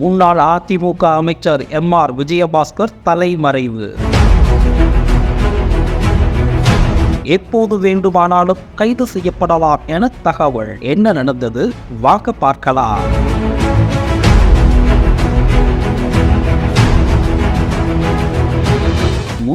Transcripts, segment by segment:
முன்னாள் அதிமுக அமைச்சர் M R Vijayabaskar தலைமறைவு. எப்போது வேண்டுமானாலும் கைது செய்யப்படலாம் என தகவல். என்ன நடந்தது? வாக்க பார்க்கலாம்.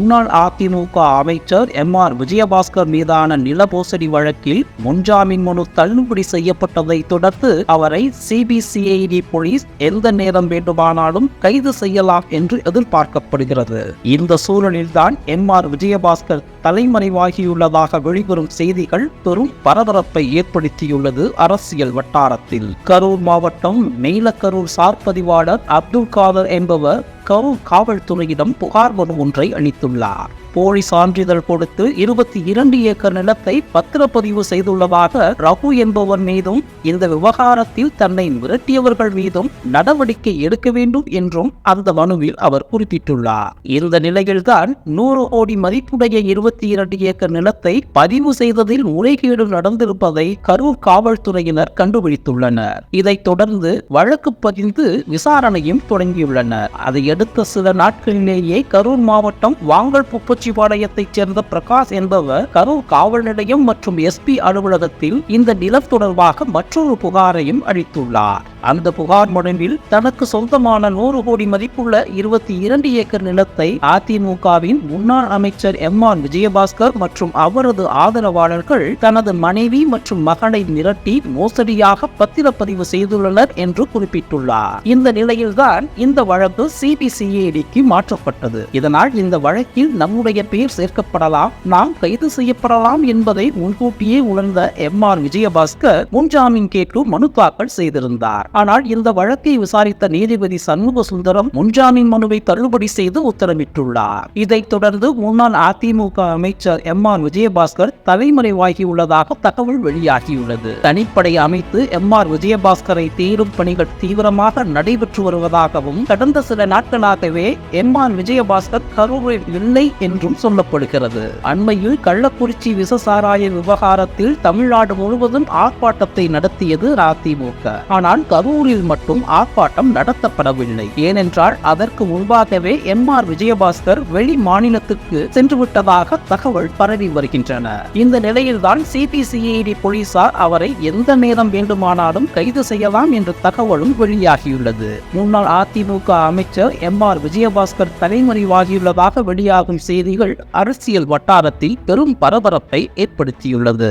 முன்னாள் அதிமுக அமைச்சர் எம் ஆர் விஜயபாஸ்கர் மீதான நில மோசடி வழக்கில் முன்ஜாமீன் மனு தள்ளுபடி செய்யப்பட்டதை தொடர்ந்து அவரை சிபிசிஐடி போலீஸ் எந்த நேரம் வேண்டுமானாலும் கைது செய்யலாம் என்று எதிர்பார்க்கப்படுகிறது. இந்த சூழலில்தான் எம் ஆர் விஜயபாஸ்கர் தலைமறைவாகியுள்ளதாக வெளிவரும் செய்திகள் பெரும் பரபரப்பை ஏற்படுத்தியுள்ளது அரசியல் வட்டாரத்தில். கரூர் மாவட்டம் மேலக்கரூர் சார்பதிவாளர் அப்துல் காதர் என்பவர் கரூர் காவல்துறையிடம் புகார் மனு ஒன்றை அளித்துள்ளார். போலி சான்றிதழ் கொடுத்து இருபத்தி இரண்டு ஏக்கர் நிலத்தை பத்திரப்பதிவு செய்துள்ளதாக ரகு என்பவர் மீதும் இந்த விவகாரத்தில் தன்னை மிரட்டியவர்கள் மீதும் நடவடிக்கை எடுக்க வேண்டும் என்றும் அந்த மனுவில் அவர் குறிப்பிட்டுள்ளார். இந்த நிலையில்தான் நூறு கோடி மதிப்புடைய இருபத்தி இரண்டு ஏக்கர் நிலத்தை பதிவு செய்ததில் முறைகேடு நடந்திருப்பதை கரூர் காவல்துறையினர் கண்டுபிடித்துள்ளனர். இதைத் தொடர்ந்து வழக்கு பதிந்து விசாரணையும் தொடங்கியுள்ளனர். அதையடுத்த சில நாட்களிலேயே கரூர் மாவட்டம் வாங்கல் புப்பச்சிபாளையத்தைச் சேர்ந்த பிரகாஷ் என்பவர் கரூர் காவல் நிலையம் மற்றும் எஸ்பி அலுவலகத்தில் இந்த நிலம் தொடர்பாக மற்றொரு புகாரையும் அளித்துள்ளார். அந்த புகார் மனுவில் தனக்கு சொந்தமான நூறு கோடி மதிப்புள்ள இருபத்தி இரண்டு ஏக்கர் நிலத்தை அதிமுகவின் முன்னாள் அமைச்சர் எம் ஆர் விஜயபாஸ்கர் மற்றும் அவரது ஆதரவாளர்கள் தனது மனைவி மற்றும் மகனை மிரட்டி மோசடியாக பத்திரப்பதிவு செய்துள்ளனர் என்று குறிப்பிட்டுள்ளார். இந்த நிலையில்தான் இந்த வழக்கு சிபிசிஐடிக்கு மாற்றப்பட்டது. இதனால் இந்த வழக்கில் நம்முடைய பெயர் சேர்க்கப்படலாம். நாம் கைது செய்யப்படலாம் என்பதை முன்கூட்டியே உணர்ந்த எம் ஆர் விஜயபாஸ்கர் முன்ஜாமீன் கேட்டு மனு தாக்கல் செய்திருந்தார். ஆனால் இந்த வழக்கை விசாரித்த நீதிபதி சண்முக சுந்தரம் முன்ஜாமீன் மனுவை தள்ளுபடி செய்து உத்தரவிட்டுள்ளார். இதைத் தொடர்ந்து முன்னாள் அதிமுக அமைச்சர் எம் ஆர் விஜயபாஸ்கர் தலைமறைவாகியுள்ளதாக தகவல் வெளியாகியுள்ளது. தனிப்படை அமைத்து எம் ஆர் விஜயபாஸ்கரை தேடும் பணிகள் தீவிரமாக நடைபெற்று வருவதாகவும் கடந்த சில நாட்களாகவே எம் ஆர் விஜயபாஸ்கர் கரூரில் இல்லை என்று என்றும் சொல்லப்படுகிறது. அண்மையில் கள்ளக்குறிச்சி விசசாராய விவகாரத்தில் தமிழ்நாடு முழுவதும் ஆர்ப்பாட்டத்தை நடத்தியது அதிமுக. ஆனால் கரூரில் மட்டும் ஆர்ப்பாட்டம் நடத்தப்படவில்லை. ஏனென்றால் அதற்கு முன்பாகவே எம் ஆர் விஜயபாஸ்கர் வெளி மாநிலத்துக்கு சென்றுவிட்டதாக தகவல் பரவி வருகின்றன. இந்த நிலையில்தான் சிபிசிஐடி போலீசார் அவரை எந்த நேரம் வேண்டுமானாலும் கைது செய்யலாம் என்ற தகவலும் வெளியாகியுள்ளது. முன்னாள் அதிமுக அமைச்சர் எம் ஆர் விஜயபாஸ்கர் தலைமறைவாகியுள்ளதாக வெளியாகும் செய்தி செய்திகள் அரசியல் வட்டாரத்தில் பெரும் பரபரப்பை ஏற்படுத்தியுள்ளது.